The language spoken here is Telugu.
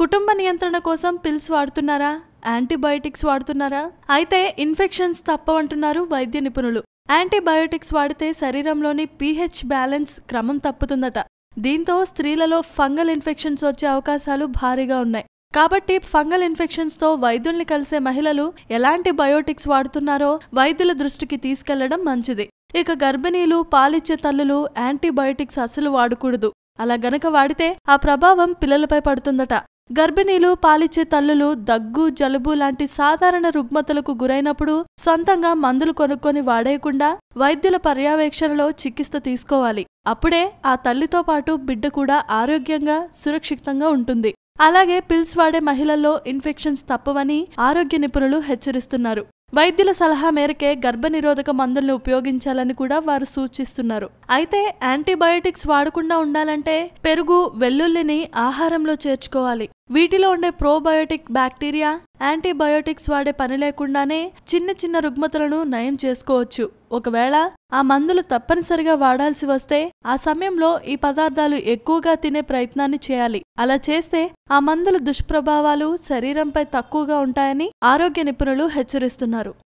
కుటుంబ నియంత్రణ కోసం పిల్స్ వాడుతున్నారా? యాంటీబయోటిక్స్ వాడుతున్నారా? అయితే ఇన్ఫెక్షన్స్ తప్పవంటున్నారు వైద్య నిపుణులు. యాంటీబయోటిక్స్ వాడితే శరీరంలోని పీహెచ్ బ్యాలెన్స్ క్రమం తప్పుతుందట. దీంతో స్త్రీలలో ఫంగల్ ఇన్ఫెక్షన్స్ వచ్చే అవకాశాలు భారీగా ఉన్నాయి. కాబట్టి ఫంగల్ ఇన్ఫెక్షన్స్తో వైద్యుల్ని కలిసే మహిళలు ఎలాంటి బయోటిక్స్ వాడుతున్నారో వైద్యుల దృష్టికి తీసుకెళ్ళడం మంచిది. ఇక గర్భిణీలు పాలిచ్చే తల్లులు యాంటీబయోటిక్స్ అసలు వాడకూడదు. అలా గనక వాడితే ఆ ప్రభావం పిల్లలపై పడుతుందట. గర్భిణీలు పాలిచ్చే తల్లులు దగ్గు జలుబు లాంటి సాధారణ రుగ్మతలకు గురైనప్పుడు సొంతంగా మందులు కొనుక్కొని వాడేయకుండా వైద్యుల పర్యవేక్షణలో చికిత్స తీసుకోవాలి. అప్పుడే ఆ తల్లితో పాటు బిడ్డ కూడా ఆరోగ్యంగా సురక్షితంగా ఉంటుంది. అలాగే పిల్స్ వాడే మహిళల్లో ఇన్ఫెక్షన్స్ తప్పవని ఆరోగ్య నిపుణులు హెచ్చరిస్తున్నారు. వైద్యుల సలహా మేరకే గర్భనిరోధక మందుల్ని ఉపయోగించాలని కూడా వారు సూచిస్తున్నారు. అయితే యాంటీబయోటిక్స్ వాడకుండా ఉండాలంటే పెరుగు వెల్లుల్లిని ఆహారంలో చేర్చుకోవాలి. వీటిలో ఉండే ప్రోబయోటిక్ బ్యాక్టీరియా యాంటీబయోటిక్స్ వాడే పని లేకుండానే చిన్న చిన్న రుగ్మతలను నయం చేసుకోవచ్చు. ఒకవేళ ఆ మందులు తప్పనిసరిగా వాడాల్సి వస్తే ఆ సమయంలో ఈ పదార్థాలు ఎక్కువగా తినే ప్రయత్నాన్ని చేయాలి. అలా చేస్తే ఆ మందుల దుష్ప్రభావాలు శరీరంపై తక్కువగా ఉంటాయని ఆరోగ్య నిపుణులు హెచ్చరిస్తున్నారు.